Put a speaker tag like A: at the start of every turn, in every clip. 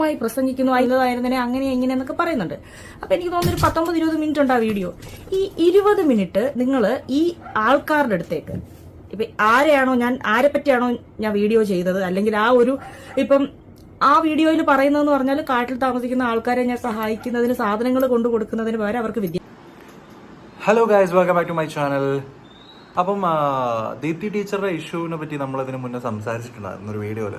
A: മായി പ്രസംഗിക്കുന്നു അതിലതായിരുന്നെ അങ്ങനെ ഇങ്ങനെ എന്നൊക്കെ പറയുന്നുണ്ട്. അപ്പൊ എനിക്ക് തോന്നുന്നു ഒരു പത്തൊമ്പത് ഇരുപത് മിനിറ്റ് ഉണ്ട് ആ വീഡിയോ ഈ ഇരുപത് മിനിറ്റ് നിങ്ങൾ ഈ ആൾക്കാരുടെ അടുത്തേക്ക് ഇപ്പൊ ആരെയാണോ ഞാൻ ആരെ പറ്റിയാണോ ഞാൻ വീഡിയോ ചെയ്തത്? അല്ലെങ്കിൽ ആ ഒരു ഇപ്പം ആ വീഡിയോയിൽ പറയുന്നതെന്ന് പറഞ്ഞാൽ കാട്ടിൽ താമസിക്കുന്ന ആൾക്കാരെ ഞാൻ സഹായിക്കുന്നതിന് സാധനങ്ങൾ കൊണ്ടു കൊടുക്കുന്നതിന് പകരം അവർക്ക് വിദ്യ
B: hello guys welcome back to my channel അപ്പം ദീപ്തി ടീച്ചറുടെ ഇഷ്യൂവിനെ പറ്റി നമ്മളതിന് മുന്നേ സംസാരിച്ചിട്ടുണ്ടായിരുന്നു ഒരു വീഡിയോയിൽ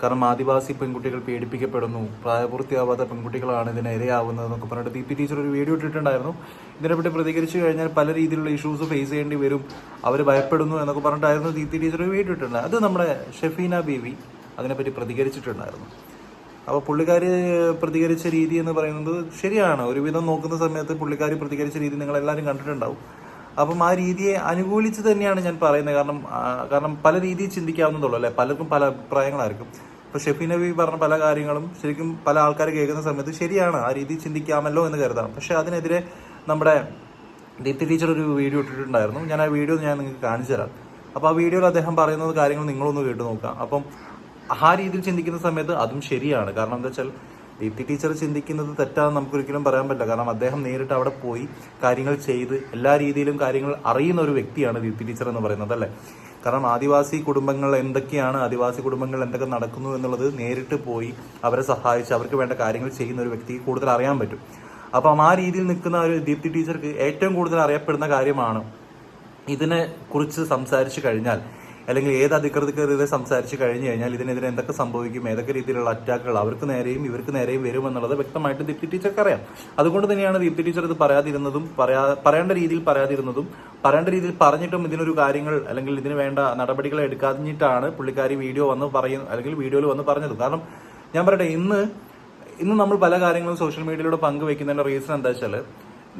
B: കാരണം ആദിവാസി പെൺകുട്ടികൾ പീഡിപ്പിക്കപ്പെടുന്നു പ്രായപൂർത്തിയാവാത്ത പെൺകുട്ടികളാണ് ഇതിന് ഇരയാവുന്നതെന്നൊക്കെ പറഞ്ഞിട്ട് ദീപി ടീച്ചർ ഒരു വീഡിയോ ഇട്ടിട്ടുണ്ടായിരുന്നു. ഇതിനെപ്പറ്റി പ്രതികരിച്ചു കഴിഞ്ഞാൽ പല രീതിയിലുള്ള ഇഷ്യൂസ് ഫേസ് ചെയ്യേണ്ടി വരും. അവർ ഭയപ്പെടുന്നു എന്നൊക്കെ പറഞ്ഞിട്ടായിരുന്നു ദീപ്തി ടീച്ചർ ഒരു വീഡിയോ ഇട്ടിട്ടുണ്ട് അത് നമ്മുടെ ഷെഫീന ബേബി അതിനെപ്പറ്റി പ്രതികരിച്ചിട്ടുണ്ടായിരുന്നു. അപ്പോൾ പുള്ളിക്കാരി പ്രതികരിച്ച രീതി എന്ന് പറയുന്നത് ശരിയാണ്. ഒരുവിധം നോക്കുന്ന സമയത്ത് പുള്ളിക്കാരി പ്രതികരിച്ച രീതി നിങ്ങൾ എല്ലാവരും കണ്ടിട്ടുണ്ടാവും. അപ്പം ആ രീതിയെ അനുകൂലിച്ച് തന്നെയാണ് ഞാൻ പറയുന്നത്. കാരണം കാരണം പല രീതിയിൽ ചിന്തിക്കാവുന്നതുള്ളൂ അല്ലേ? പലർക്കും പല അഭിപ്രായങ്ങളായിരിക്കും. ഇപ്പോൾ ഷെഫി നബി പറഞ്ഞ പല കാര്യങ്ങളും ശരിക്കും പല ആൾക്കാർ കേൾക്കുന്ന സമയത്ത് ശരിയാണ്. ആ രീതിയിൽ ചിന്തിക്കാമല്ലോ എന്ന് കരുതാം. പക്ഷേ അതിനെതിരെ നമ്മുടെ ദീപ്തി ടീച്ചർ ഒരു വീഡിയോ ഇട്ടിട്ടുണ്ടായിരുന്നു. ഞാൻ ആ വീഡിയോ ഞാൻ നിങ്ങൾക്ക് കാണിച്ചു തരാം. അപ്പോൾ ആ വീഡിയോയിൽ അദ്ദേഹം പറയുന്നത് കാര്യങ്ങൾ നിങ്ങളൊന്ന് കേട്ട് നോക്കാം. അപ്പം ആ രീതിയിൽ ചിന്തിക്കുന്ന സമയത്ത് അതും ശരിയാണ്. കാരണം എന്താ വെച്ചാൽ ദീപ്തി ടീച്ചർ ചിന്തിക്കുന്നത് തെറ്റാന്ന് നമുക്കൊരിക്കലും പറയാൻ പറ്റില്ല. കാരണം അദ്ദേഹം നേരിട്ട് അവിടെ പോയി കാര്യങ്ങൾ ചെയ്ത് എല്ലാ രീതിയിലും കാര്യങ്ങൾ അറിയുന്ന ഒരു വ്യക്തിയാണ് ദീപ്തി ടീച്ചർ എന്ന് പറയുന്നത് അല്ലേ? കാരണം ആദിവാസി കുടുംബങ്ങൾ എന്തൊക്കെയാണ് ആദിവാസി കുടുംബങ്ങൾ എന്തൊക്കെ നടക്കുന്നു എന്നുള്ളത് നേരിട്ട് പോയി അവരെ സഹായിച്ച് അവർക്ക് വേണ്ട കാര്യങ്ങൾ ചെയ്യുന്ന ഒരു വ്യക്തിക്ക് കൂടുതൽ അറിയാൻ പറ്റും. അപ്പം ആ രീതിയിൽ നിൽക്കുന്ന ഒരു ദീപ്തി ടീച്ചർക്ക് ഏറ്റവും കൂടുതൽ അറിയപ്പെടുന്ന കാര്യമാണ് ഇതിനെ കുറിച്ച് സംസാരിച്ചു കഴിഞ്ഞാൽ അല്ലെങ്കിൽ ഏത് അധികൃതർക്കെതിരെ സംസാരിച്ച് കഴിഞ്ഞു കഴിഞ്ഞാൽ ഇതിനെതിരെ എന്തൊക്കെ സംഭവിക്കും ഏതൊക്കെ രീതിയിലുള്ള അറ്റാക്കുകൾ അവർക്ക് നേരെയും ഇവർക്ക് നേരെയും വരും എന്നുള്ളത് വ്യക്തമായിട്ട് ദീപ്തി ടീച്ചർക്ക് അറിയാം. അതുകൊണ്ട് തന്നെയാണ് ദീപ്തി ടീച്ചർ ഇത് പറയാതിരുന്നതും പറയാ പറയേണ്ട രീതിയിൽ പറയാതിരുന്നതും പറയേണ്ട രീതിയിൽ പറഞ്ഞിട്ടും ഇതിനൊരു കാര്യങ്ങൾ അല്ലെങ്കിൽ ഇതിന് വേണ്ട നടപടികൾ എടുക്കാതിഞ്ഞിട്ടാണ് പുള്ളിക്കാരി വീഡിയോ വന്ന് പറയുന്നത് അല്ലെങ്കിൽ വീഡിയോയിൽ വന്ന് പറഞ്ഞത്. കാരണം ഞാൻ പറയട്ടെ ഇന്ന് ഇന്ന് നമ്മൾ പല കാര്യങ്ങളും സോഷ്യൽ മീഡിയയിലൂടെ പങ്കുവെക്കുന്നതിന്റെ റീസൺ എന്താ വെച്ചാൽ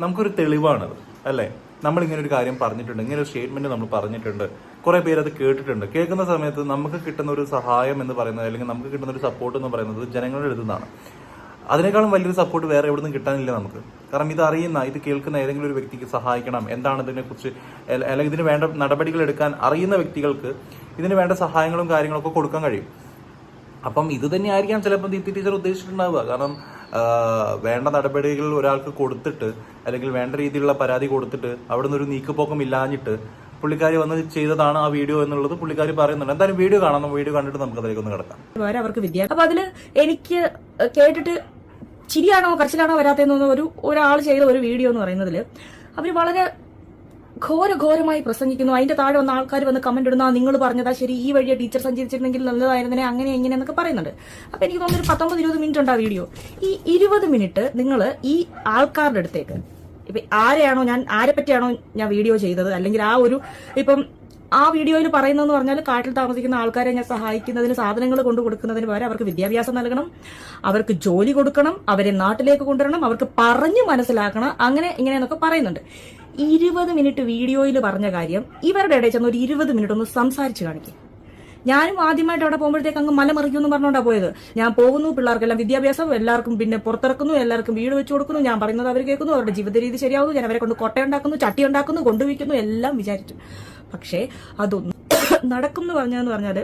B: നമുക്കൊരു തെളിവാണത് അല്ലേ? നമ്മൾ ഇങ്ങനെ ഒരു കാര്യം പറഞ്ഞിട്ടുണ്ട് ഇങ്ങനെ ഒരു സ്റ്റേറ്റ്മെന്റ് നമ്മൾ പറഞ്ഞിട്ടുണ്ട് കുറെ പേര് അത് കേട്ടിട്ടുണ്ട്. കേൾക്കുന്ന സമയത്ത് നമുക്ക് കിട്ടുന്ന ഒരു സഹായം എന്ന് പറയുന്നത് അല്ലെങ്കിൽ നമുക്ക് കിട്ടുന്ന ഒരു സപ്പോർട്ട് എന്ന് പറയുന്നത് ജനങ്ങളുടെ അടുത്ത് നിന്നാണ്. അതിനേക്കാളും വലിയൊരു സപ്പോർട്ട് വേറെ എവിടെ നിന്നും കിട്ടാനില്ല നമുക്ക്. കാരണം ഇത് അറിയുന്ന ഇത് കേൾക്കുന്ന ഏതെങ്കിലും ഒരു വ്യക്തിക്ക് സഹായിക്കണം. എന്താണ് ഇതിനെക്കുറിച്ച് അല്ല- അല്ലെങ്കിൽ ഇതിന് വേണ്ട നടപടികൾ എടുക്കാൻ അറിയുന്ന വ്യക്തികൾക്ക് ഇതിന് വേണ്ട സഹായങ്ങളും കാര്യങ്ങളൊക്കെ കൊടുക്കാൻ കഴിയും. അപ്പം ഇത് തന്നെയായിരിക്കാം ചിലപ്പോൾ ദീപ്തി ടീച്ചർ ഉദ്ദേശിച്ചിട്ടുണ്ടാവുക. കാരണം വേണ്ട നടപടികൾ ഒരാൾക്ക് കൊടുത്തിട്ട് അല്ലെങ്കിൽ വേണ്ട രീതിയിലുള്ള പരാതി കൊടുത്തിട്ട് അവിടെ നിന്നൊരു നീക്കുപോക്കം ഇല്ലാഞ്ഞിട്ട് പുള്ളിക്കാരി വന്ന് ചെയ്തതാണ് ആ വീഡിയോ എന്നുള്ളത് പുള്ളിക്കാരി പറയുന്നുണ്ട്. എന്തായാലും വീഡിയോ കാണാം. വീഡിയോ കണ്ടിട്ട് നമുക്ക് അതിലേക്ക് ഒന്ന് കിടക്കാം.
A: അവർക്ക് വിദ്യ അപ്പൊ അതിൽ എനിക്ക് കേട്ടിട്ട് ചിരിയാണോ കരച്ചിലാണോ വരാത്തതെന്നൊന്നും ഒരു ഒരാൾ ചെയ്ത ഒരു വീഡിയോ എന്ന് പറയുന്നതിൽ അവർ വളരെ ഘോരഘോരമായി പ്രസംഗിക്കുന്നു. അതിന്റെ താഴെ വന്ന ആൾക്കാർ വന്ന് കമന്റ് ഇടുന്ന. നിങ്ങൾ പറഞ്ഞതാ ശരി. ഈ വഴിയെ ടീച്ചർ സഞ്ചരിച്ചിരുന്നെങ്കിൽ നല്ലതായിരുന്നെ അങ്ങനെ എങ്ങനെ എന്നൊക്കെ പറയുന്നുണ്ട്. അപ്പൊ എനിക്ക് തോന്നുന്നു ഒരു പത്തൊമ്പത് ഇരുപത് മിനിറ്റ് ഉണ്ട് ആ വീഡിയോ ഈ ഇരുപത് മിനിറ്റ് നിങ്ങൾ ഈ ആൾക്കാരുടെ അടുത്തേക്ക് ഇപ്പൊ ആരെയാണോ ഞാൻ ആരെ പറ്റിയാണോ ഞാൻ വീഡിയോ ചെയ്തത്? അല്ലെങ്കിൽ ആ ഒരു ഇപ്പം ആ വീഡിയോയിൽ പറയുന്നതെന്ന് പറഞ്ഞാൽ കാട്ടിൽ താമസിക്കുന്ന ആൾക്കാരെ ഞാൻ സഹായിക്കുന്നതിന് സാധനങ്ങൾ കൊണ്ടു കൊടുക്കുന്നതിന് പകരം അവർക്ക് വിദ്യാഭ്യാസം നൽകണം. അവർക്ക് ജോലി കൊടുക്കണം. അവരെ നാട്ടിലേക്ക് കൊണ്ടുവരണം. അവർക്ക് പറഞ്ഞു മനസ്സിലാക്കണം. അങ്ങനെ ഇങ്ങനെയെന്നൊക്കെ പറയുന്നുണ്ട്. ഇരുപത് മിനിറ്റ് വീഡിയോയിൽ പറഞ്ഞ കാര്യം ഇവരുടെ ഇടയിൽ ചെന്ന് ഒരു ഇരുപത് മിനിറ്റ് ഒന്ന് സംസാരിച്ച് കാണിക്കും. ഞാനും ആദ്യമായിട്ട് അവിടെ പോകുമ്പോഴത്തേക്ക് അങ്ങ് മലമറിക്കുമെന്ന് പറഞ്ഞോണ്ടാ പോയത്. ഞാൻ പോകുന്നു പിള്ളേർക്കെല്ലാം വിദ്യാഭ്യാസം എല്ലാവർക്കും പിന്നെ പുറത്തിറക്കുന്നു എല്ലാവർക്കും വീട് വെച്ചു കൊടുക്കുന്നു ഞാൻ പറയുന്നത് അവർ കേൾക്കുന്നു അവരുടെ ജീവിത രീതി ശരിയാവുന്നു ഞാൻ അവരെ കൊണ്ട് കൊട്ടയുണ്ടാക്കുന്നു ചട്ടി ഉണ്ടാക്കുന്നു കൊണ്ടുവയ്ക്കുന്നു എല്ലാം വിചാരിച്ചു. പക്ഷേ അതൊന്നും നടക്കും എന്ന് പറഞ്ഞതെന്ന് പറഞ്ഞാൽ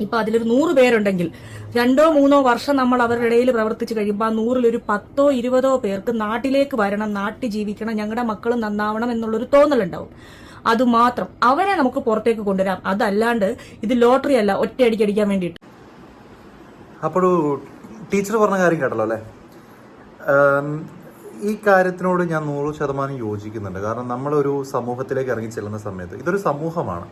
A: ഇപ്പൊ അതിലൊരു നൂറ് പേരുണ്ടെങ്കിൽ രണ്ടോ മൂന്നോ വർഷം നമ്മൾ അവരുടെ ഇടയിൽ പ്രവർത്തിച്ചു കഴിയുമ്പോൾ ആ നൂറിലൊരു പത്തോ ഇരുപതോ പേർക്ക് നാട്ടിലേക്ക് വരണം നാട്ടിൽ ജീവിക്കണം ഞങ്ങളുടെ മക്കൾ നന്നാവണം എന്നുള്ളൊരു തോന്നലുണ്ടാവും. അതുമാത്രം അവരെ നമുക്ക് പുറത്തേക്ക് കൊണ്ടുവരാം. അതല്ലാണ്ട് ഇത് ലോട്ടറി അല്ല ഒറ്റയടിക്ക് അടിക്കാൻ വേണ്ടിയിട്ട്.
B: അപ്പോൾ ടീച്ചർ പറഞ്ഞ കാര്യം കേട്ടല്ലോ അല്ലേ? ഈ കാര്യത്തിനോട് ഞാൻ നൂറ് ശതമാനം യോജിക്കുന്നുണ്ട്. കാരണം നമ്മളൊരു സമൂഹത്തിലേക്ക് ഇറങ്ങി ചെല്ലുന്ന സമയത്ത് ഇതൊരു സമൂഹമാണ്.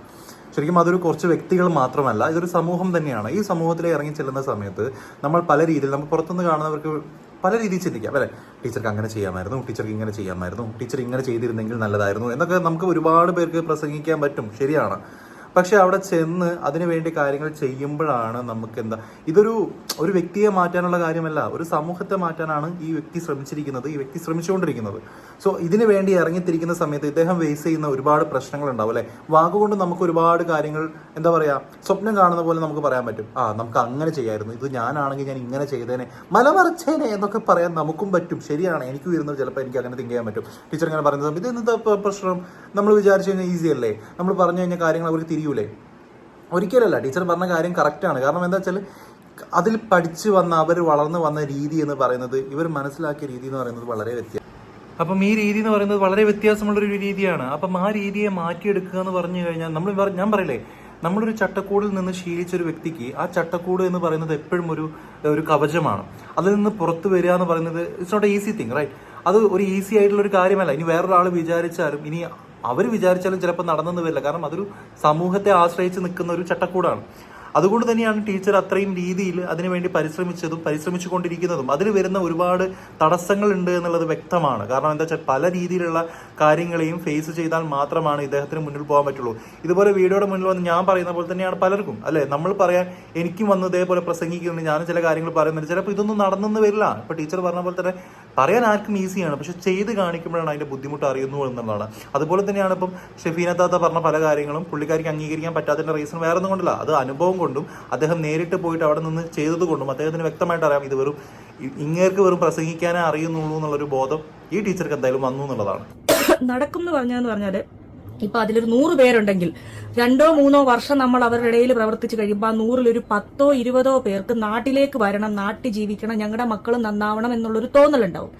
B: ശരിക്കും അതൊരു കുറച്ച് വ്യക്തികൾ മാത്രമല്ല ഇതൊരു സമൂഹം തന്നെയാണ്. ഈ സമൂഹത്തിലേക്ക് ഇറങ്ങി ചെല്ലുന്ന സമയത്ത് നമ്മൾ പല രീതിയിൽ നമ്മൾ പുറത്തുനിന്ന് കാണുന്നവർക്ക് പല രീതിയിൽ ചിന്തിക്കാം. അല്ലേ? ടീച്ചർക്ക് അങ്ങനെ ചെയ്യാമായിരുന്നു ടീച്ചർക്ക് ഇങ്ങനെ ചെയ്യാമായിരുന്നു ടീച്ചർ ഇങ്ങനെ ചെയ്തിരുന്നെങ്കിൽ നല്ലതായിരുന്നു എന്നൊക്കെ നമുക്ക് ഒരുപാട് പേർക്ക് പ്രസംഗിക്കാൻ പറ്റും. ശരിയാണ്. പക്ഷെ അവിടെ ചെന്ന് അതിനു വേണ്ടി കാര്യങ്ങൾ ചെയ്യുമ്പോഴാണ് നമുക്ക് എന്താ ഇതൊരു ഒരു വ്യക്തിയെ മാറ്റാനുള്ള കാര്യമല്ല ഒരു സമൂഹത്തെ മാറ്റാനാണ് ഈ വ്യക്തി ശ്രമിച്ചിരിക്കുന്നത് ഈ വ്യക്തി ശ്രമിച്ചുകൊണ്ടിരിക്കുന്നത്. സോ ഇതിനു വേണ്ടി ഇറങ്ങിത്തിരിക്കുന്ന സമയത്ത് ഇദ്ദേഹം ഫേസ് ചെയ്യുന്ന ഒരുപാട് പ്രശ്നങ്ങൾ ഉണ്ടാവും അല്ലെ? വാക്കുകൊണ്ട് നമുക്ക് ഒരുപാട് കാര്യങ്ങൾ എന്താ പറയാ സ്വപ്നം കാണുന്ന പോലെ നമുക്ക് പറയാൻ പറ്റും. ആ നമുക്ക് അങ്ങനെ ചെയ്യായിരുന്നു ഇത് ഞാനാണെങ്കിൽ ഞാൻ ഇങ്ങനെ ചെയ്തേനെ മലമറിച്ചേനെ എന്നൊക്കെ പറയാൻ നമുക്കും പറ്റും. ശരിയാണ് എനിക്ക് വരുന്നത് ചിലപ്പോൾ എനിക്ക് അങ്ങനെ തിങ്ക് ചെയ്യാൻ പറ്റും. ടീച്ചർ ഇങ്ങനെ പറയുന്ന സമയത്ത് ഇത് എന്താ പ്രശ്നം? നമ്മൾ വിചാരിച്ചു കഴിഞ്ഞാൽ ഈസി അല്ലേ? നമ്മൾ പറഞ്ഞു കഴിഞ്ഞാൽ കാര്യങ്ങൾ അവർക്ക് തിരിയൂലേ ഒരിക്കലല്ല ടീച്ചർ പറഞ്ഞ കാര്യം കറക്റ്റാണ് കാരണം എന്താ വെച്ചാൽ അതിൽ പഠിച്ചു വന്ന അവർ വളർന്നു വന്ന രീതി എന്ന് പറയുന്നത് ഇവർ മനസ്സിലാക്കിയ രീതി എന്ന് പറയുന്നത് വളരെ വ്യത്യാസം അപ്പം ഈ രീതി എന്ന് പറയുന്നത് വളരെ വ്യത്യാസമുള്ളൊരു രീതിയാണ്. അപ്പം ആ രീതിയെ മാറ്റിയെടുക്കുക എന്ന് പറഞ്ഞു കഴിഞ്ഞാൽ നമ്മൾ ഞാൻ പറയില്ലേ നമ്മളൊരു ചട്ടക്കൂടിൽ നിന്ന് ശീലിച്ച ഒരു വ്യക്തിക്ക് ആ ചട്ടക്കൂട് എന്ന് പറയുന്നത് എപ്പോഴും ഒരു ഒരു കവചമാണ്. അതിൽ നിന്ന് പുറത്തു വരിക എന്ന് പറയുന്നത് it's not easy thing right അത് ഒരു ഈസി ആയിട്ടുള്ള ഒരു കാര്യമല്ല. ഇനി വേറൊരാൾ വിചാരിച്ചാലും ഇനി അവർ വിചാരിച്ചാലും ചിലപ്പോൾ നടന്നെന്ന് വരില്ല. കാരണം അതൊരു സമൂഹത്തെ ആശ്രയിച്ച് നിൽക്കുന്ന ഒരു ചട്ടക്കൂടാണ്. അതുകൊണ്ട് തന്നെയാണ് ടീച്ചർ അത്രയും രീതിയിൽ അതിനുവേണ്ടി പരിശ്രമിച്ചതും പരിശ്രമിച്ചുകൊണ്ടിരിക്കുന്നതും. അതിൽ വരുന്ന ഒരുപാട് തടസ്സങ്ങൾ ഉണ്ട് എന്നുള്ളത് വ്യക്തമാണ്. കാരണം എന്താ വെച്ചാൽ പല രീതിയിലുള്ള കാര്യങ്ങളെയും ഫേസ് ചെയ്താൽ മാത്രമാണ് ഇദ്ദേഹത്തിന് മുന്നിൽ പോകാൻ പറ്റുള്ളൂ. ഇതുപോലെ വീഡിയോയുടെ മുന്നിൽ വന്ന് ഞാൻ പറയുന്ന പോലെ തന്നെയാണ് പലർക്കും. അല്ലെ? നമ്മൾ പറയാൻ എനിക്കും വന്ന് ഇതേപോലെ പ്രസംഗിക്കുന്നുണ്ട്. ഞാനും ചില കാര്യങ്ങൾ പറയുന്നുണ്ട്. ചിലപ്പോൾ ഇതൊന്നും നടന്നെന്ന് വരില്ല. ഇപ്പൊ ടീച്ചർ പറഞ്ഞ പോലെ തന്നെ പറയാൻ ആർക്കും ഈസിയാണ്. പക്ഷെ ചെയ്ത് കാണിക്കുമ്പോഴാണ് അതിന്റെ ബുദ്ധിമുട്ട് അറിയുന്നു എന്നുള്ളതാണ്. അതുപോലെ തന്നെയാണ് ഇപ്പം ഷെഫീന താത്ത പറഞ്ഞ പല കാര്യങ്ങളും പുള്ളിക്കാരിക്ക് അംഗീകരിക്കാൻ പറ്റാത്തതിന്റെ റീസൺ വേറെ ഒന്നും കൊണ്ടല്ല. അത് അനുഭവം കൊണ്ടും അദ്ദേഹം നേരിട്ട് പോയിട്ട് അവിടെ നിന്ന് ചെയ്തത് കൊണ്ടും അദ്ദേഹത്തിന് വ്യക്തമായിട്ട് അറിയാം ഇത് വെറും ഇങ്ങേർക്ക് വെറും പ്രസംഗിക്കാനേ അറിയുന്നുള്ളൂ എന്നുള്ളൊരു ബോധം ഈ ടീച്ചർക്ക് എന്തായാലും വന്നു എന്നുള്ളതാണ്.
A: നടക്കും എന്ന് പറഞ്ഞാന്ന് പറഞ്ഞാൽ ഇപ്പൊ അതിലൊരു നൂറ് പേരുണ്ടെങ്കിൽ രണ്ടോ മൂന്നോ വർഷം നമ്മൾ അവരുടെ ഇടയിൽ പ്രവർത്തിച്ചു കഴിയുമ്പോൾ ആ നൂറിലൊരു പത്തോ ഇരുപതോ പേർക്ക് നാട്ടിലേക്ക് വരണം നാട്ടിൽ ജീവിക്കണം ഞങ്ങളുടെ മക്കൾ നന്നാവണം എന്നുള്ളൊരു തോന്നലുണ്ടാവും.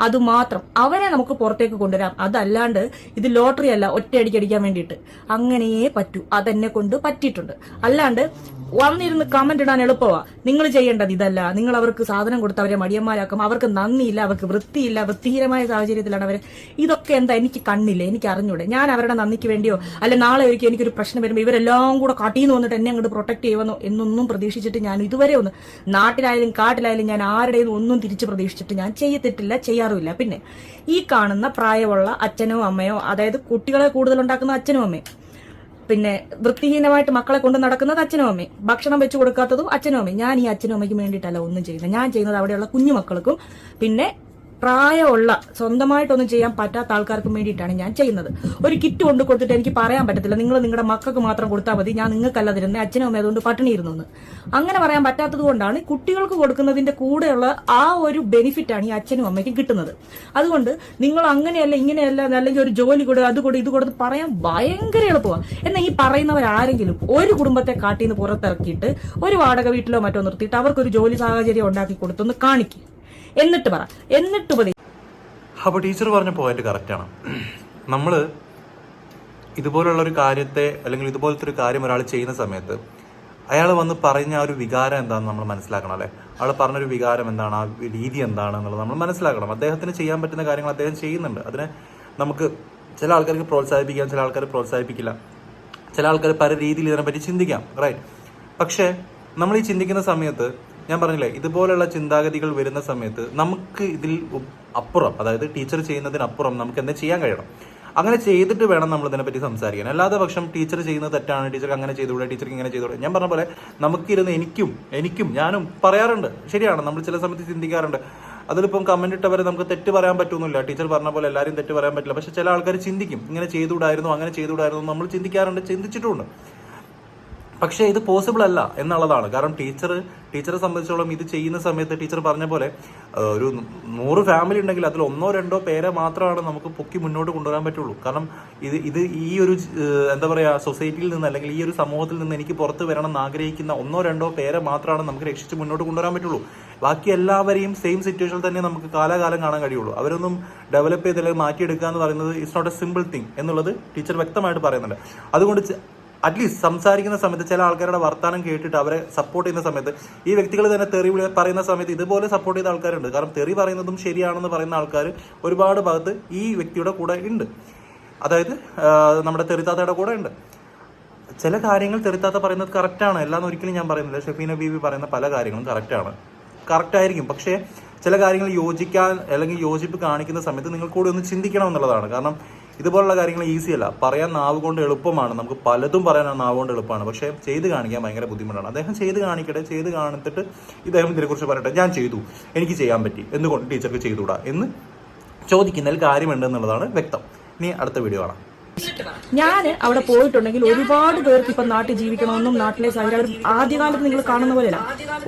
A: അതുമാത്രം അവരെ നമുക്ക് പുറത്തേക്ക് കൊണ്ടുവരാം. അതല്ലാണ്ട് ഇത് ലോട്ടറി അല്ല ഒറ്റയടിക്ക് അടിക്കാൻ വേണ്ടിയിട്ട്. അങ്ങനെയേ പറ്റൂ. അതെന്നെ കൊണ്ട് പറ്റിയിട്ടുണ്ട്. അല്ലാണ്ട് വന്നിരുന്ന് കമന്റ് ഇടാൻ എളുപ്പമാ നിങ്ങൾ ചെയ്യേണ്ടത് ഇതല്ല. നിങ്ങൾ അവർക്ക് സാധനം കൊടുത്ത് അവരെ മടിയന്മാരാക്കും. അവർക്ക് നന്ദിയില്ല അവർക്ക് വൃത്തിയില്ല വൃത്തിഹീനമായ സാഹചര്യത്തിലാണ് അവർ ഇതൊക്കെ എന്താ എനിക്ക് കണ്ണില്ല? എനിക്ക് അറിഞ്ഞൂടെ. ഞാൻ അവരുടെ നന്ദിക്ക് വേണ്ടിയോ അല്ലെ നാളെ ഒരിക്കൽ എനിക്കൊരു പ്രശ്നം വരുമ്പോൾ ഇവരെല്ലാം കൂടെ കട്ടിന്ന് വന്നിട്ട് എന്നെ അങ്ങോട്ട് പ്രൊട്ടക്ട് ചെയ്യുമെന്നോ എന്നൊന്നും പ്രതീക്ഷിച്ചിട്ട് ഞാൻ ഇതുവരെ ഒന്ന് നാട്ടിലായാലും കാട്ടിലായാലും ഞാൻ ആരുടെയും ഒന്നും തിരിച്ച് പ്രതീക്ഷിച്ചിട്ട് ഞാൻ ചെയ്യത്തിട്ടില്ല ചെയ്യാറുമില്ല പിന്നെ ഈ കാണുന്ന പ്രായമുള്ള അച്ഛനോ അമ്മയോ അതായത് കുട്ടികളെ കൂടുതൽ ഉണ്ടാക്കുന്ന അച്ഛനും അമ്മയും പിന്നെ വൃത്തിഹീനമായിട്ട് മക്കളെ കൊണ്ട് നടക്കുന്നത് അച്ഛനും അമ്മയും ഭക്ഷണം വെച്ചു കൊടുക്കാത്തതും അച്ഛനും അമ്മയും. ഞാൻ ഈ അച്ഛനും അമ്മയ്ക്കും വേണ്ടിയിട്ടല്ല ഒന്നും ചെയ്യുന്നത്. ഞാൻ ചെയ്യുന്നത് അവിടെയുള്ള കുഞ്ഞുമക്കൾക്കും പിന്നെ പ്രായമുള്ള സ്വന്തമായിട്ടൊന്നും ചെയ്യാൻ പറ്റാത്ത ആൾക്കാർക്ക് വേണ്ടിയിട്ടാണ് ഞാൻ ചെയ്യുന്നത്. ഒരു കിറ്റ് കൊണ്ട് കൊടുത്തിട്ട് എനിക്ക് പറയാൻ പറ്റത്തില്ല. നിങ്ങൾ നിങ്ങളുടെ മക്കൾക്ക് മാത്രം കൊടുത്താൽ മതി. ഞാൻ നിങ്ങൾക്കല്ല തരുന്നത് അച്ഛനും അമ്മയും അതുകൊണ്ട് പട്ടിണി ഇരുന്നു അങ്ങനെ പറയാൻ പറ്റാത്തത് കൊണ്ടാണ് കുട്ടികൾക്ക് കൊടുക്കുന്നതിന്റെ കൂടെയുള്ള ആ ഒരു ബെനിഫിറ്റ് ആണ് ഈ അച്ഛനും അമ്മയ്ക്കും കിട്ടുന്നത്. അതുകൊണ്ട് നിങ്ങൾ അങ്ങനെയല്ല ഇങ്ങനെയല്ല അല്ലെങ്കിൽ ഒരു ജോലി കൊടു അത് കൊടു ഇത് കൊടുത്ത് പറയാൻ ഭയങ്കര എളുപ്പമാണ് എന്നാൽ ഈ പറയുന്നവരാരെങ്കിലും ഒരു കുടുംബത്തെ കാട്ടിൽ നിന്ന് പുറത്തിറക്കിയിട്ട് ഒരു വാടക വീട്ടിലോ മറ്റോ നിർത്തിയിട്ട് അവർക്കൊരു ജോലി സാഹചര്യം ഉണ്ടാക്കി കൊടുത്തൊന്ന് കാണിക്കും. എന്നിട്ട് പറ. എന്നിട്ട് ഉപദേശിക്കും
B: അപ്പോൾ ടീച്ചർ പറഞ്ഞ പോയിന്റ് കറക്റ്റാണ് നമ്മൾ ഇതുപോലുള്ള ഒരു കാര്യത്തെ അല്ലെങ്കിൽ ഇതുപോലത്തെ ഒരു കാര്യം ഒരാൾ ചെയ്യുന്ന സമയത്ത് അയാൾ വന്ന് പറഞ്ഞ ആ ഒരു വികാരം എന്താണെന്ന് നമ്മൾ മനസ്സിലാക്കണം അല്ലേ? അയാൾ പറഞ്ഞൊരു വികാരം എന്താണ്? ആ രീതി എന്താണ് എന്നുള്ളത് നമ്മൾ മനസ്സിലാക്കണം. അദ്ദേഹത്തിന് ചെയ്യാൻ പറ്റുന്ന കാര്യങ്ങൾ അദ്ദേഹം ചെയ്യുന്നുണ്ട്. അതിനെ നമുക്ക് ചില ആൾക്കാർക്ക് പ്രോത്സാഹിപ്പിക്കാം ചില ആൾക്കാർ പ്രോത്സാഹിപ്പിക്കില്ല. ചില ആൾക്കാർ പല രീതിയിൽ ഇതിനെപ്പറ്റി ചിന്തിക്കാം റൈറ്റ് പക്ഷേ നമ്മൾ ഈ ചിന്തിക്കുന്ന സമയത്ത് ഞാൻ പറഞ്ഞില്ലേ ഇതുപോലെയുള്ള ചിന്താഗതികൾ വരുന്ന സമയത്ത് നമുക്ക് ഇതിൽ അപ്പുറം അതായത് ടീച്ചർ ചെയ്യുന്നതിനപ്പുറം നമുക്ക് എന്താ ചെയ്യാൻ കഴിയണം? അങ്ങനെ ചെയ്തിട്ട് വേണം നമ്മൾ ഇതിനെപ്പറ്റി സംസാരിക്കാൻ. അല്ലാതെ പക്ഷം ടീച്ചർ ചെയ്യുന്ന തെറ്റാണ് ടീച്ചർക്ക് അങ്ങനെ ചെയ്തുകൂടെ ടീച്ചർക്ക് ഇങ്ങനെ ചെയ്തുകൂടെ. ഞാൻ പറഞ്ഞ പോലെ നമുക്കിരുന്ന് എനിക്കും എനിക്കും ഞാനും പറയാറുണ്ട്. ശരിയാണ് നമ്മൾ ചില സമയത്ത് ചിന്തിക്കാറുണ്ട്. അതിലിപ്പം കമന്റ് ഇട്ടവരെ നമുക്ക് തെറ്റ് പറയാൻ പറ്റുന്നില്ല. ടീച്ചർ പറഞ്ഞ പോലെ എല്ലാവരും തെറ്റ് പറയാൻ പറ്റില്ല. പക്ഷെ ചില ആൾക്കാർ ചിന്തിക്കും. ഇങ്ങനെ ചെയ്തുകൂടായിരുന്നു അങ്ങനെ ചെയ്തുകൂടായിരുന്നു നമ്മൾ ചിന്തിക്കാറുണ്ട് ചിന്തിച്ചിട്ടുമുണ്ട്. പക്ഷേ ഇത് പോസിബിൾ അല്ല എന്നുള്ളതാണ്. കാരണം ടീച്ചർ ടീച്ചറെ സംബന്ധിച്ചോളം ഇത് ചെയ്യുന്ന സമയത്ത് ടീച്ചർ പറഞ്ഞ പോലെ ഒരു നൂറ് ഫാമിലി ഉണ്ടെങ്കിൽ അതിൽ ഒന്നോ രണ്ടോ പേരെ മാത്രമാണ് നമുക്ക് പൊക്കി മുന്നോട്ട് കൊണ്ടുവരാൻ പറ്റുള്ളൂ. കാരണം ഇത് ഇത് ഈ ഒരു എന്താ പറയുക സൊസൈറ്റിയിൽ നിന്ന് അല്ലെങ്കിൽ ഈ ഒരു സമൂഹത്തിൽ നിന്ന് എനിക്ക് പുറത്ത് വരണം എന്ന് ആഗ്രഹിക്കുന്ന ഒന്നോ രണ്ടോ പേരെ മാത്രമാണ് നമുക്ക് രക്ഷിച്ച് മുന്നോട്ട് കൊണ്ടുവരാൻ പറ്റുള്ളൂ. ബാക്കി എല്ലാവരെയും സെയിം സിറ്റുവേഷനിൽ തന്നെ നമുക്ക് കാലാകാലം കാണാൻ കഴിയുള്ളൂ. അവരൊന്നും ഡെവലപ്പ് ചെയ്ത് അല്ലെങ്കിൽ മാറ്റിയെടുക്കുക എന്ന് പറയുന്നത് it's not a simple thing എന്നുള്ളത് ടീച്ചർ വ്യക്തമായിട്ട് പറയുന്നുണ്ട്. അതുകൊണ്ട് അറ്റ്ലീസ്റ്റ് സംസാരിക്കുന്ന സമയത്ത് ചില ആൾക്കാരുടെ വർത്തമാനം കേട്ടിട്ട് അവരെ സപ്പോർട്ട് ചെയ്യുന്ന സമയത്ത് ഈ വ്യക്തികൾ തന്നെ തെറി പറയുന്ന സമയത്ത് ഇതുപോലെ സപ്പോർട്ട് ചെയ്ത ആൾക്കാരുണ്ട്. കാരണം തെറി പറയുന്നതും ശരിയാണെന്ന് പറയുന്ന ആൾക്കാർ ഒരുപാട് ഭാഗത്ത് ഈ വ്യക്തിയുടെ കൂടെ ഉണ്ട്. അതായത് നമ്മുടെ തെറിത്താത്തയുടെ കൂടെ ഉണ്ട്. ചില കാര്യങ്ങൾ തെറിത്താത്ത പറയുന്നത് കറക്റ്റാണ് എല്ലാം ഒരിക്കലും ഞാൻ പറയുന്നില്ല. ഷെഫീന ബീവി പറയുന്ന പല കാര്യങ്ങളും കറക്റ്റാണ് കറക്റ്റായിരിക്കും പക്ഷേ ചില കാര്യങ്ങൾ യോജിക്കാൻ അല്ലെങ്കിൽ യോജിപ്പ് കാണിക്കുന്ന സമയത്ത് നിങ്ങൾ കൂടി ഒന്ന് ചിന്തിക്കണം എന്നുള്ളതാണ്. കാരണം ഇതുപോലുള്ള കാര്യങ്ങൾ ഈസി അല്ല. പറയാൻ നാവ് കൊണ്ട് എളുപ്പമാണ്. നമുക്ക് പലതും പറയാൻ നാവ് കൊണ്ട് എളുപ്പമാണ്. പക്ഷേ ചെയ്ത് കാണിക്കാൻ ഭയങ്കര ബുദ്ധിമുട്ടാണ്. അദ്ദേഹം ചെയ്ത് കാണിക്കട്ടെ ചെയ്ത് കാണിച്ചിട്ട് ഇദ്ദേഹം ഇതിനെക്കുറിച്ച് പറയട്ടെ. ഞാൻ ചെയ്തു. എനിക്ക് ചെയ്യാൻ പറ്റി. എന്തുകൊണ്ട് ടീച്ചർക്ക് ചെയ്തുകൂടാ എന്ന് ചോദിക്കുന്നതിൽ കാര്യമുണ്ട് എന്നുള്ളതാണ് വ്യക്തം. ഇനി അടുത്ത വീഡിയോ കാണാം.
A: ഞാൻ അവിടെ പോയിട്ടുണ്ടെങ്കിൽ ഒരുപാട് പേർക്ക് ഇപ്പം നാട്ടിൽ ജീവിക്കണമെന്നും നാട്ടിലെ സാഹചര്യം ആദ്യകാലത്ത് നിങ്ങൾ കാണുന്ന പോലെയല്ല.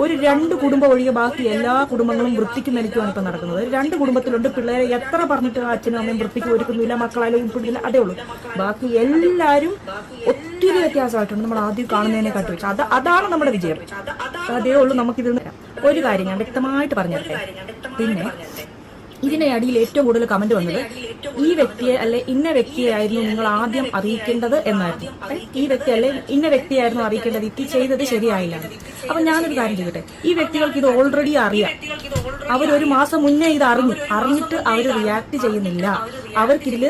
A: ഒരു രണ്ട് കുടുംബം ഒഴികെ ബാക്കി എല്ലാ കുടുംബങ്ങളും വൃത്തിക്ക് നിലയ്ക്കുമാണ് ഇപ്പം നടക്കുന്നത്. രണ്ട് കുടുംബത്തിലുണ്ട്. പിള്ളേരെ എത്ര പറഞ്ഞിട്ട് അച്ഛനും അമ്മയും വൃത്തിക്ക് ഒരുക്കുന്നില്ല മക്കളായാലും ഉൾപ്പെടുന്നില്ല അതേ ഉള്ളൂ. ബാക്കി എല്ലാവരും ഒത്തിരി വ്യത്യാസമായിട്ടുണ്ട്. നമ്മൾ ആദ്യം കാണുന്നതിനെ കാട്ടി വെച്ച്. അത് അതാണ് നമ്മുടെ വിജയം. അതേ ഉള്ളൂ നമുക്കിത് ഒരു കാര്യം ഞാൻ വ്യക്തമായിട്ട് പറഞ്ഞിട്ടെ പിന്നെ ഇതിന്റെ അടിയിൽ ഏറ്റവും കൂടുതൽ കമന്റ് വന്നത് ഈ വ്യക്തിയെ അല്ലെ ഇന്ന വ്യക്തിയായിരുന്നു നിങ്ങൾ ആദ്യം അറിയിക്കേണ്ടത് എന്നായിരുന്നു. ഈ വ്യക്തി അല്ലെ ഇന്ന വ്യക്തിയായിരുന്നു അറിയിക്കേണ്ടത്? ഇത് ചെയ്തത് ശരിയായില്ല. അപ്പൊ ഞാനൊരു കാര്യം ചെയ്യട്ടെ? ഈ വ്യക്തികൾക്ക് ഇത് ഓൾറെഡി അറിയാം. അവരൊരു മാസം മുന്നേ ഇത് അറിഞ്ഞു. അറിഞ്ഞിട്ട് അവർ റിയാക്ട് ചെയ്യുന്നില്ല. അവർക്കിതിൽ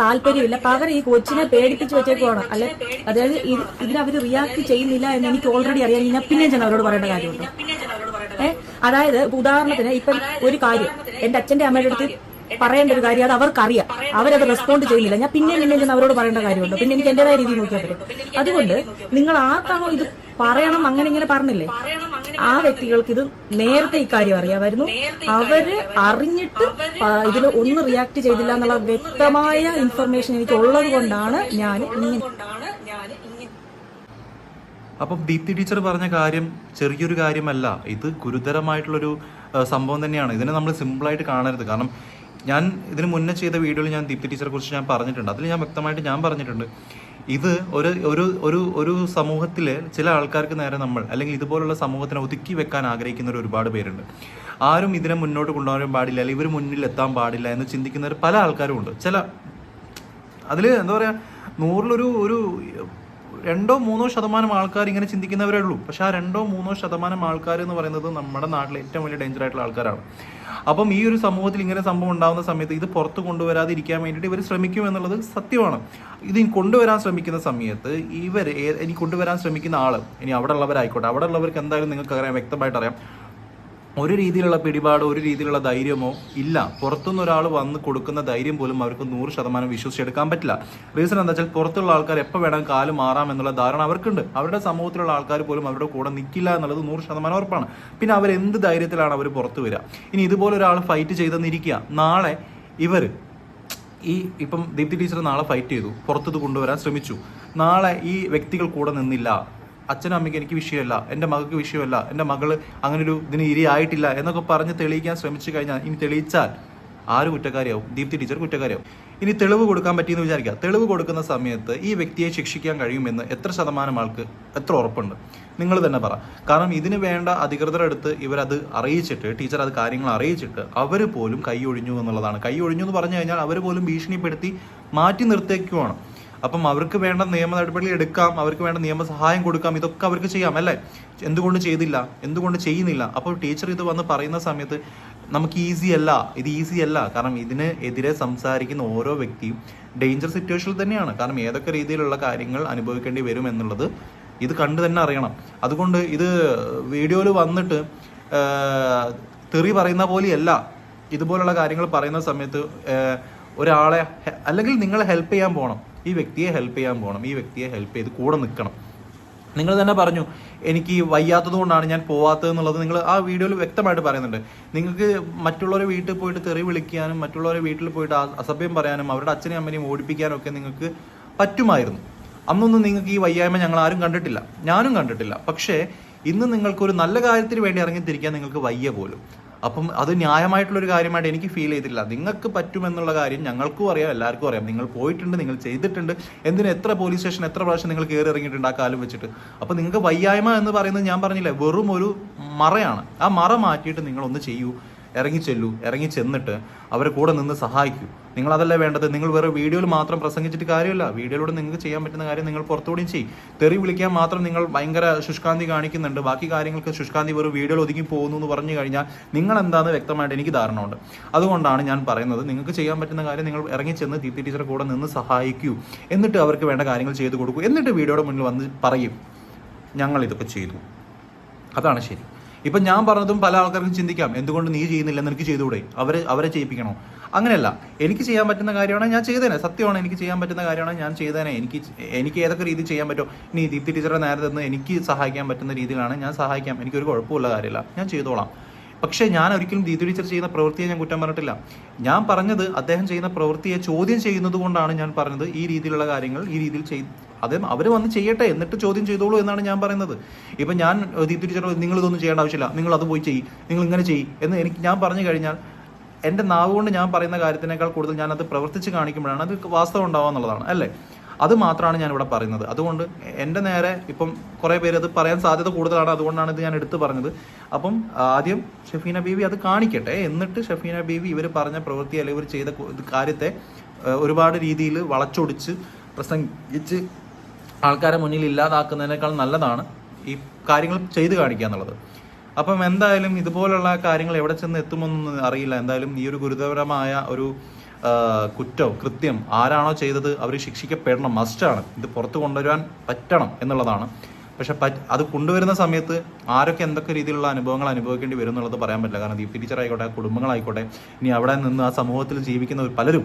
A: താല്പര്യമില്ല. പകരം ഈ കൊച്ചിനെ പേടിപ്പിച്ച് വെച്ചേക്കുവാണ് അല്ലെ? അതായത് ഇതിനവർ റിയാക്ട് ചെയ്യുന്നില്ല എന്ന് എനിക്ക് ഓൾറെഡി അറിയാം. ഞാൻ പിന്നെ ഞാൻ അവരോട് പറയേണ്ട കാര്യമുണ്ടോ? അതായത് ഉദാഹരണത്തിന് ഇപ്പം ഒരു കാര്യം. എന്റെ അച്ഛന്റെ അമ്മയുടെ അടുത്ത് പറയേണ്ട ഒരു കാര്യം അത് അവർക്കറിയാം. അവരത് റെസ്പോണ്ട് ചെയ്യുന്നില്ല. ഞാൻ പിന്നെ പിന്നെ ചെന്ന് അവരോട് പറയേണ്ട കാര്യമുണ്ടോ? പിന്നെ എനിക്ക് എന്റേതായ രീതിയിൽ നോക്കിയാൽ പറ്റും അതുകൊണ്ട് നിങ്ങൾ ആർക്കാണോ ഇത് പറയണം അങ്ങനെ ഇങ്ങനെ പറഞ്ഞില്ലേ? ആ വ്യക്തികൾക്ക് ഇത് നേരത്തെ ഇക്കാര്യം അറിയാമായിരുന്നു. അവർ അറിഞ്ഞിട്ട് ഇതിൽ ഒന്നും റിയാക്ട് ചെയ്തില്ല എന്നുള്ള വ്യക്തമായ ഇൻഫർമേഷൻ എനിക്ക് ഉള്ളത് കൊണ്ടാണ് ഞാൻ ഇങ്ങനെ
B: അപ്പം ദീപ്തി ടീച്ചർ പറഞ്ഞ കാര്യം ചെറിയൊരു കാര്യമല്ല. ഇത് ഗുരുതരമായിട്ടുള്ളൊരു സംഭവം തന്നെയാണ്. ഇതിനെ നമ്മൾ സിമ്പിളായിട്ട് കാണരുത്. കാരണം ഞാൻ ഇതിന് മുന്നേ ചെയ്ത വീഡിയോയിൽ ഞാൻ ദീപ്തി ടീച്ചറെ കുറിച്ച് ഞാൻ പറഞ്ഞിട്ടുണ്ട്. അതിൽ ഞാൻ വ്യക്തമായിട്ട് ഞാൻ പറഞ്ഞിട്ടുണ്ട്. ഇത് ഒരു ഒരു ഒരു ഒരു സമൂഹത്തിലെ ചില ആൾക്കാർക്ക് നേരെ നമ്മൾ അല്ലെങ്കിൽ ഇതുപോലുള്ള സമൂഹത്തിനെ ഒതുക്കി വെക്കാൻ ആഗ്രഹിക്കുന്നവർ ഒരുപാട് പേരുണ്ട്. ആരും ഇതിനെ മുന്നോട്ട് കൊണ്ടുപോകാൻ പാടില്ല അല്ലെങ്കിൽ ഇവർ മുന്നിൽ എത്താൻ പാടില്ല എന്ന് ചിന്തിക്കുന്നവർ പല ആൾക്കാരും ഉണ്ട്. ചില അതിൽ എന്താ പറയുക നൂറിലൊരു ഒരു രണ്ടോ മൂന്നോ ശതമാനം ആൾക്കാർ ഇങ്ങനെ ചിന്തിക്കുന്നവരേ ഉള്ളൂ. പക്ഷെ ആ രണ്ടോ മൂന്നോ ശതമാനം ആൾക്കാർ എന്ന് പറയുന്നത് നമ്മുടെ നാട്ടിലെ ഏറ്റവും വലിയ ഡേഞ്ചർ ആയിട്ടുള്ള ആൾക്കാരാണ്. അപ്പം ഈ ഒരു സമൂഹത്തിൽ ഇങ്ങനെ സംഭവം ഉണ്ടാകുന്ന സമയത്ത് ഇത് പുറത്ത് കൊണ്ടുവരാതിരിക്കാൻ വേണ്ടിയിട്ട് ഇവർ ശ്രമിക്കും എന്നുള്ളത് സത്യമാണ്. ഇത് കൊണ്ടുവരാൻ ശ്രമിക്കുന്ന സമയത്ത് ഇവർ എനിക്ക് കൊണ്ടുവരാൻ ശ്രമിക്കുന്ന ആൾ ഇനി അവിടെ ഉള്ളവരായിക്കോട്ടെ അവിടെ ഉള്ളവർക്ക് എന്തായാലും നിങ്ങൾക്ക് അറിയാം വ്യക്തമായിട്ട് അറിയാം ഒരു രീതിയിലുള്ള പിടിപാടോ ഒരു രീതിയിലുള്ള ധൈര്യമോ ഇല്ല. പുറത്തുനിന്ന് ഒരാൾ വന്ന് കൊടുക്കുന്ന ധൈര്യം പോലും അവർക്ക് നൂറ് ശതമാനം വിശ്വസിച്ചെടുക്കാൻ പറ്റില്ല. റീസൺ എന്താ വെച്ചാൽ പുറത്തുള്ള ആൾക്കാർ എപ്പോൾ വേണം കാൽ മാറാം എന്നുള്ള ധാരണ അവർക്കുണ്ട്. അവരുടെ സമൂഹത്തിലുള്ള ആൾക്കാർ പോലും അവരുടെ കൂടെ നിൽക്കില്ല എന്നുള്ളത് നൂറ് ശതമാനം ഉറപ്പാണ്. പിന്നെ അവർ എന്ത് ധൈര്യത്തിലാണ് അവർ പുറത്ത് വരിക? ഇനി ഇതുപോലെ ഒരാൾ ഫൈറ്റ് ചെയ്തെന്നിരിക്കുക. നാളെ ഇവർ ഈ ഇപ്പം ദീപ്തി ടീച്ചർ നാളെ ഫൈറ്റ് ചെയ്തു. പുറത്തത് കൊണ്ടുവരാൻ ശ്രമിച്ചു. നാളെ ഈ വ്യക്തികൾ കൂടെ നിന്നില്ല. അച്ഛനും അമ്മയ്ക്ക് എനിക്ക് വിഷയമല്ല എന്റെ മകൾക്ക് വിഷയമല്ല എന്റെ മകൾ അങ്ങനെ ഒരു ഇതിന് ഇരയായിട്ടില്ല എന്നൊക്കെ പറഞ്ഞ് തെളിയിക്കാൻ ശ്രമിച്ചു കഴിഞ്ഞാൽ ഇനി തെളിയിച്ചാൽ ആര് കുറ്റക്കാരിയാവും? ദീപ്തി ടീച്ചർ കുറ്റക്കാരിയാവും. ഇനി തെളിവ് കൊടുക്കാൻ പറ്റിയെന്ന് വിചാരിക്കുക. തെളിവ് കൊടുക്കുന്ന സമയത്ത് ഈ വ്യക്തിയെ ശിക്ഷിക്കാൻ കഴിയുമെന്ന് എത്ര ശതമാനം ആൾക്ക് എത്ര ഉറപ്പുണ്ട്? നിങ്ങൾ തന്നെ പറ. കാരണം ഇതിന് വേണ്ട അധികൃതരെടുത്ത് ഇവരത് അറിയിച്ചിട്ട് ടീച്ചർ അത് കാര്യങ്ങൾ അറിയിച്ചിട്ട് അവർ പോലും കൈ ഒഴിഞ്ഞു എന്നുള്ളതാണ്. കൈ ഒഴിഞ്ഞു എന്ന് പറഞ്ഞു കഴിഞ്ഞാൽ അവർ പോലും ഭീഷണിപ്പെടുത്തി മാറ്റി നിർത്തേക്കുവാണ്. അപ്പം അവർക്ക് വേണ്ട നിയമ നടപടി എടുക്കാം അവർക്ക് വേണ്ട നിയമസഹായം കൊടുക്കാം ഇതൊക്കെ അവർക്ക് ചെയ്യാം അല്ലേ? എന്തുകൊണ്ട് ചെയ്തില്ല? എന്തുകൊണ്ട് ചെയ്യുന്നില്ല? അപ്പോൾ ടീച്ചർ ഇത് വന്ന് പറയുന്ന സമയത്ത് നമുക്ക് ഈസി അല്ല ഇത് ഈസി അല്ല. കാരണം ഇതിന് എതിരെ സംസാരിക്കുന്ന ഓരോ വ്യക്തിയും ഡേഞ്ചർ സിറ്റുവേഷനിൽ തന്നെയാണ്. കാരണം ഏതൊക്കെ രീതിയിലുള്ള കാര്യങ്ങൾ അനുഭവിക്കേണ്ടി വരും എന്നുള്ളത് ഇത് കണ്ടു തന്നെ അറിയണം. അതുകൊണ്ട് ഇത് വീഡിയോയിൽ വന്നിട്ട് തെറി പറയുന്ന പോലെയല്ല. ഇതുപോലുള്ള കാര്യങ്ങൾ പറയുന്ന സമയത്ത് ഒരാളെ അല്ലെങ്കിൽ നിങ്ങൾ ഹെൽപ്പ് ചെയ്യാൻ പോകണം ഈ വ്യക്തിയെ ഹെൽപ്പ് ചെയ്യാൻ പോകണം ഈ വ്യക്തിയെ ഹെൽപ്പ് ചെയ്ത് കൂടെ നിൽക്കണം. നിങ്ങൾ തന്നെ പറഞ്ഞു എനിക്ക് വയ്യാത്തത് കൊണ്ടാണ് ഞാൻ പോവാത്തത് എന്നുള്ളത്. നിങ്ങൾ ആ വീഡിയോയിൽ വ്യക്തമായിട്ട് പറയുന്നുണ്ട്. നിങ്ങൾക്ക് മറ്റുള്ളവരെ വീട്ടിൽ പോയിട്ട് തെറി വിളിക്കാനും മറ്റുള്ളവരെ വീട്ടിൽ പോയിട്ട് അസഭ്യം പറയാനും അവരുടെ അച്ഛനെയും അമ്മനെയും ഓടിപ്പിക്കാനും ഒക്കെ നിങ്ങൾക്ക് പറ്റുമായിരുന്നു. അന്നൊന്നും നിങ്ങൾക്ക് ഈ വയ്യായ്മ ഞങ്ങൾ ആരും കണ്ടിട്ടില്ല. ഞാനും കണ്ടിട്ടില്ല. പക്ഷേ ഇന്ന് നിങ്ങൾക്ക് ഒരു നല്ല കാര്യത്തിന് വേണ്ടി ഇറങ്ങിത്തിരിക്കാൻ നിങ്ങൾക്ക് വയ്യ പോലും. അപ്പം അത് ന്യായമായിട്ടുള്ളൊരു കാര്യമായിട്ട് എനിക്ക് ഫീൽ ചെയ്തില്ല നിങ്ങൾക്ക് പറ്റുമെന്നുള്ള കാര്യം ഞങ്ങൾക്കും അറിയാം എല്ലാവർക്കും അറിയാം. നിങ്ങൾ പോയിട്ടുണ്ട് നിങ്ങൾ ചെയ്തിട്ടുണ്ട്. എന്തിന് എത്ര പോലീസ് സ്റ്റേഷൻ എത്ര പ്രാവശ്യം നിങ്ങൾ കയറി ഇറങ്ങിയിട്ടുണ്ട് ആ കാലം വെച്ചിട്ട്? അപ്പം നിങ്ങൾക്ക് വയ്യായ്മ എന്ന് പറയുന്നത് ഞാൻ പറഞ്ഞില്ല വെറും ഒരു മറയാണ്. ആ മറ മാറ്റിയിട്ട് നിങ്ങൾ ഒന്ന് ചെയ്യൂ. ഇറങ്ങി ചെല്ലൂ ഇറങ്ങി ചെന്നിട്ട് അവരെ കൂടെ നിന്ന് സഹായിക്കൂ. നിങ്ങൾ അതല്ല വേണ്ടത്? നിങ്ങൾ വേറെ വീഡിയോയിൽ മാത്രം പ്രസംഗിച്ചിട്ട് കാര്യമില്ല. വീഡിയോയിലൂടെ നിങ്ങൾക്ക് ചെയ്യാൻ പറ്റുന്ന കാര്യം നിങ്ങൾ പുറത്തുകൂടിയും ചെയ്യും. തെറി വിളിക്കാൻ മാത്രം നിങ്ങൾ ഭയങ്കര ശുഷ്കാന്തി കാണിക്കുന്നുണ്ട്. ബാക്കി കാര്യങ്ങൾക്ക് ശുഷ്കാന്തി വെറും വീഡിയോയിൽ ഒതുങ്ങി പോകുന്നു എന്ന് പറഞ്ഞു കഴിഞ്ഞാൽ നിങ്ങൾ എന്താണെന്ന് വ്യക്തമായിട്ട് എനിക്ക് ധാരണ ഉണ്ട് അതുകൊണ്ടാണ് ഞാൻ പറയുന്നത് നിങ്ങൾക്ക് ചെയ്യാൻ പറ്റുന്ന കാര്യം നിങ്ങൾ ഇറങ്ങി ചെന്ന് ദീപ്തി ടീച്ചറെ കൂടെ നിന്ന് സഹായിക്കൂ. എന്നിട്ട് അവർക്ക് വേണ്ട കാര്യങ്ങൾ ചെയ്തു കൊടുക്കൂ. എന്നിട്ട് വീഡിയോയുടെ മുന്നിൽ വന്ന് പറയും ഞങ്ങൾ ഇതൊക്കെ ചെയ്തു. അതാണ് ശരി. ഇപ്പൊ ഞാൻ പറഞ്ഞതും പല ആൾക്കാർക്കും ചിന്തിക്കാം. എന്തുകൊണ്ട് നീ ചെയ്യുന്നില്ല നിനക്ക് ചെയ്തുകൂടെ? അവരെ അവരെ ചെയ്യിപ്പിക്കണോ? അങ്ങനെയല്ല. എനിക്ക് ചെയ്യാൻ പറ്റുന്ന കാര്യമാണ് ഞാൻ ചെയ്തേനെ. സത്യമാണ് എനിക്ക് ചെയ്യാൻ പറ്റുന്ന കാര്യമാണ് ഞാൻ ചെയ്തേനെ. എനിക്ക് എനിക്ക് ഏതൊക്കെ രീതിയിൽ ചെയ്യാൻ പറ്റുമോ നീ ദീപ്തി ടീച്ചറെ നേരെ നിന്ന് എനിക്ക് സഹായിക്കാൻ പറ്റുന്ന രീതിയിലാണ് ഞാൻ സഹായിക്കാം. എനിക്കൊരു കുഴപ്പമുള്ള കാര്യമില്ല. ഞാൻ ചെയ്തോളാം. പക്ഷേ ഞാൻ ഒരിക്കലും ദീപ്തി ടീച്ചർ ചെയ്യുന്ന പ്രവൃത്തിയെ ഞാൻ കുറ്റം പറഞ്ഞിട്ടില്ല. ഞാൻ പറഞ്ഞത് അദ്ദേഹം ചെയ്യുന്ന പ്രവൃത്തിയെ ചോദ്യം ചെയ്യുന്നത് കൊണ്ടാണ് ഞാൻ പറഞ്ഞത് ഈ രീതിയിലുള്ള കാര്യങ്ങൾ ഈ രീതിയിൽ അത് അവർ വന്ന് ചെയ്യട്ടെ എന്നിട്ട് ചോദ്യം ചെയ്തോളൂ എന്നാണ് ഞാൻ പറയുന്നത്. ഇപ്പം ഞാൻ ടീച്ചർ നിങ്ങൾ ഇതൊന്നും ചെയ്യേണ്ട ആവശ്യമില്ല. നിങ്ങൾ അത് പോയി ചെയ്യും. നിങ്ങൾ ഇങ്ങനെ ചെയ്യും എന്ന് എനിക്ക് ഞാൻ പറഞ്ഞു കഴിഞ്ഞാൽ എന്റെ നാവ് കൊണ്ട് ഞാൻ പറയുന്ന കാര്യത്തിനേക്കാൾ കൂടുതൽ ഞാൻ അത് പ്രവർത്തിച്ച് കാണിക്കുമ്പോഴാണ് അത് വാസ്തവം ഉണ്ടാവുക എന്നുള്ളതാണ് അല്ലേ? അത് മാത്രമാണ് ഞാൻ ഇവിടെ പറയുന്നത്. അതുകൊണ്ട് എന്റെ നേരെ ഇപ്പം കുറേ പേര് അത് പറയാൻ സാധ്യത കൂടുതലാണ്. അതുകൊണ്ടാണ് ഇത് ഞാൻ എടുത്തു പറഞ്ഞത്. അപ്പം ആദ്യം ഷഫീന ബീവി അത് കാണിക്കട്ടെ. എന്നിട്ട് ഷഫീന ബീവി ഇവർ പറഞ്ഞ പ്രവൃത്തി അല്ലെങ്കിൽ ഇവർ ചെയ്ത കാര്യത്തെ ഒരുപാട് രീതിയിൽ വളച്ചൊടിച്ച് പ്രസംഗിച്ച് ആൾക്കാരെ മുന്നിൽ ഇല്ലാതാക്കുന്നതിനേക്കാൾ നല്ലതാണ് ഈ കാര്യങ്ങൾ ചെയ്തു കാണിക്കുക എന്നുള്ളത്. അപ്പം എന്തായാലും ഇതുപോലുള്ള കാര്യങ്ങൾ എവിടെ ചെന്ന് എത്തുമെന്നൊന്നും അറിയില്ല. എന്തായാലും ഈ ഒരു ഗുരുതരമായ ഒരു കുറ്റം കൃത്യം ആരാണോ ചെയ്തത് അവർ ശിക്ഷിക്കപ്പെടണം. മസ്റ്റാണ്. ഇത് പുറത്തു കൊണ്ടുവരാൻ പറ്റണം എന്നുള്ളതാണ്. പക്ഷെ അത് കൊണ്ടുവരുന്ന സമയത്ത് ആരൊക്കെ എന്തൊക്കെ രീതിയിലുള്ള അനുഭവങ്ങൾ അനുഭവിക്കേണ്ടി വരും എന്നുള്ളത് പറയാൻ പറ്റില്ല. കാരണം ദീപ്തി ടീച്ചർ ആയിക്കോട്ടെ കുടുംബങ്ങളായിക്കോട്ടെ ഇനി അവിടെ നിന്ന് ആ സമൂഹത്തിൽ ജീവിക്കുന്ന പലരും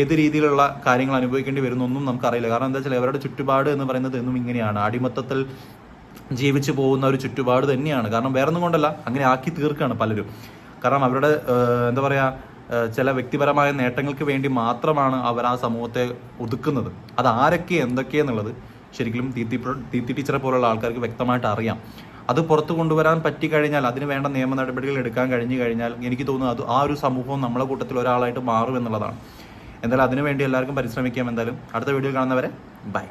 B: ഏത് രീതിയിലുള്ള കാര്യങ്ങൾ അനുഭവിക്കേണ്ടി വരുന്നൊന്നും നമുക്കറിയില്ല. കാരണം എന്താ വെച്ചാൽ അവരുടെ ചുറ്റുപാട് എന്ന് പറയുന്നത് എന്നും ഇങ്ങനെയാണ്. അടിമത്തത്തിൽ ജീവിച്ചു പോകുന്ന ഒരു ചുറ്റുപാട് തന്നെയാണ്. കാരണം വേറെ ഒന്നും കൊണ്ടല്ല അങ്ങനെ ആക്കി തീർക്കുകയാണ് പലരും. കാരണം അവരുടെ എന്താ പറയുക ചില വ്യക്തിപരമായ നേട്ടങ്ങൾക്ക് വേണ്ടി മാത്രമാണ് അവർ ആ സമൂഹത്തെ ഒതുക്കുന്നത്. അത് ആരൊക്കെ എന്തൊക്കെയെന്നുള്ളത് ശരിക്കും തീത്തി ദീപ്തി ടീച്ചറെ പോലുള്ള ആൾക്കാർക്ക് വ്യക്തമായിട്ട് അറിയാം. അത് പുറത്തു കൊണ്ടുവരാൻ പറ്റിക്കഴിഞ്ഞാൽ അതിന് വേണ്ട നിയമ നടപടികൾ എടുക്കാൻ കഴിഞ്ഞു കഴിഞ്ഞാൽ എനിക്ക് തോന്നുന്നു അത് ആ ഒരു സമൂഹം നമ്മളെ കൂട്ടത്തിൽ ഒരാളായിട്ട് മാറും എന്നുള്ളതാണ്. എന്തായാലും അതിനുവേണ്ടി എല്ലാവർക്കും പരിശ്രമിക്കാം എന്തായാലും. അടുത്ത വീഡിയോ കാണുന്നവരെ ബൈ.